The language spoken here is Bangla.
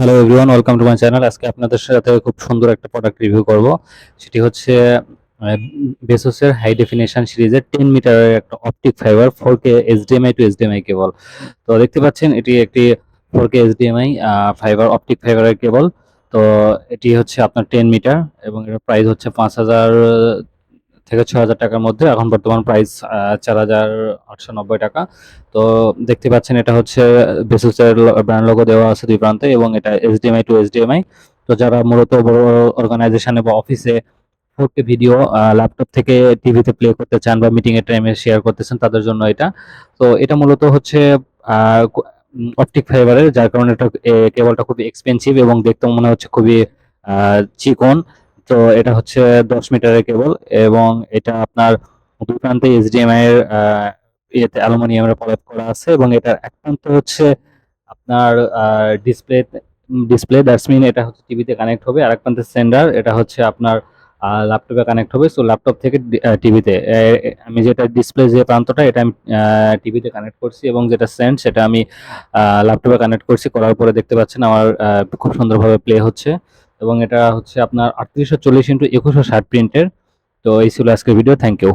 Hello everyone welcome to my channel আজকে আপনাদের সাথে খুব সুন্দর একটা প্রোডাক্ট রিভিউ করব। সেটি হচ্ছে বেসোসের হাই ডেফিনেশন সিরিজের টেন মিটারের একটা optic fibre four K HDMI to HDMI cable তো দেখতে পাচ্ছেন, এটি একটি four K HDMI fibre optic ফাইবারের কেবল তো এটি হচ্ছে আপনার টেন মিটার এবং এর প্রাইস হচ্ছে পাঁচ হাজার থেকে ছ হাজার টাকার মধ্যে। এখন বর্তমান প্রাইস চার হাজার আটশো নব্বই টাকা। তো দেখতে পাচ্ছেন এটা হচ্ছে বেসুসের ব্র্যান্ড লোগো দেওয়া আছে দুই প্রান্তে এবং এটা এইচডিএমআই টু এইচডিএমআই তো যারা মূলত বড় অর্গানাইজেশনে বা অফিসে ফোরকে ভিডিও ল্যাপটপ থেকে টিভিতে প্লে করতে চান বা মিটিং এর টাইমে শেয়ার করতেছেন, তাদের জন্য এটা। তো এটা মূলত হচ্ছে অপটিক ফাইবারের যার কারণে এটা কেবলটা খুবই এক্সপেন্সিভ এবং দেখতে মনে হচ্ছে খুবই চিকন। তো এটা হচ্ছে দশ মিটারের কেবল এবং এটা আপনার দুই প্রান্তে এইচডিএমআই এর ইয়েতে অ্যালুমিনিয়ামের প্রলেপ করা আছে এবং এটার এক প্রান্ত হচ্ছে আপনার ডিসপ্লে ডিসপ্লে, দ্যাটস এটা হচ্ছে টিভিতে কানেক্ট হবে। আর এক প্রান্তে সেন্ডার, এটা হচ্ছে আপনার ল্যাপটপে কানেক্ট হবে। সো ল্যাপটপ থেকে টিভিতে আমি যেটা ডিসপ্লে যে প্রান্তটা এটা আমি টিভিতে কানেক্ট করছি এবং যেটা সেন্ড সেটা আমি ল্যাপটপে কানেক্ট করছি। করার পরে দেখতে পাচ্ছেন আমার খুব সুন্দরভাবে প্লে হচ্ছে। এবং এটা হচ্ছে আপনার আটত্রিশশো চল্লিশ ইন্টু একুশশো ষাট প্রিন্টের তো এই ছিল আজকের ভিডিও থ্যাংক ইউ